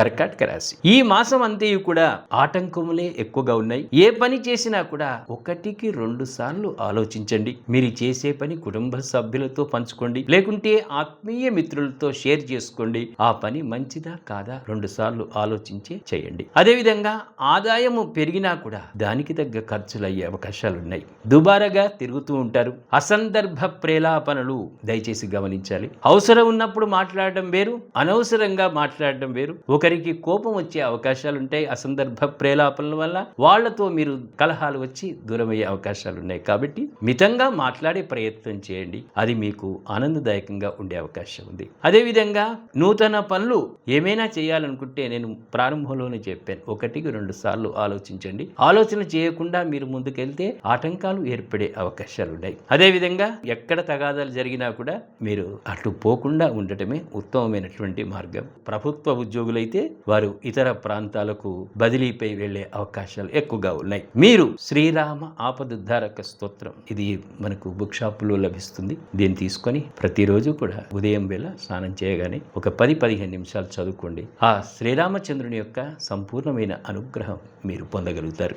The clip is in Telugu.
కర్కాటక రాశి ఈ మాసం అంతయు కూడా ఆటంకములే ఎక్కువగా ఉన్నాయి. ఏ పని చేసినా కూడా ఒకటికి రెండు సార్లు ఆలోచించండి. మీరు చేసే పని కుటుంబ సభ్యులతో పంచుకోండి. లేకుంటే ఆత్మీయ మిత్రులతో షేర్ చేసుకోండి. ఆ పని మంచిదా కాదా రెండు సార్లు ఆలోచించే చేయండి. అదేవిధంగా ఆదాయము పెరిగినా కూడా దానికి తగ్గ ఖర్చులు అయ్యే అవకాశాలు ఉన్నాయి దుబారగా తిరుగుతూ ఉంటారు. అసందర్భ ప్రేలాపనలు దయచేసి గమనించాలి. అవసరం ఉన్నప్పుడు మాట్లాడడం వేరు. అనవసరంగా మాట్లాడడం వేరు. ఒకరికి కోపం వచ్చే అవకాశాలు ఉంటాయి అసందర్భ ప్రేలాపనల వల్ల వాళ్ళతో మీరు కలహాలు వచ్చి దూరమయ్యే అవకాశాలు ఉన్నాయి కాబట్టి మితంగా మాట్లాడే ప్రయత్నం చేయండి. అది మీకు ఆనందదాయకంగా ఉండే అవకాశం ఉంది. అదేవిధంగా నూతన పనులు ఏమైనా చేయాలనుకుంటే నేను ప్రారంభంలోనే చెప్పాను. ఒకటికి రెండు సార్లు ఆలోచించండి. ఆలోచన చేయకుండా మీరు ముందుకెళ్తే ఆటంకాలు ఏర్పడే అవకాశాలు ఉన్నాయి అదేవిధంగా ఎక్కడ తగాదాలు జరిగినా కూడా మీరు అటు పోకుండా ఉండటమే ఉత్తమమైనటువంటి మార్గం. ప్రభుత్వ ఉద్యోగులైతే వారు ఇతర ప్రాంతాలకు బదిలీపై వెళ్ళే అవకాశాలు ఎక్కువగా ఉన్నాయి. మీరు శ్రీరామ ఆపదుద్ధారక స్తోత్రం ఇది మనకు బుక్ షాపులో లభిస్తుంది. దీన్ని తీసుకొని ప్రతిరోజు కూడా ఉదయం వేళ స్నానం చేయగానే ఒక పది పదిహేను నిమిషాలు చదువుకోండి. ఆ శ్రీరామచంద్రుని యొక్క సంపూర్ణమైన అనుగ్రహం మీరు పొందగలుగుతారు.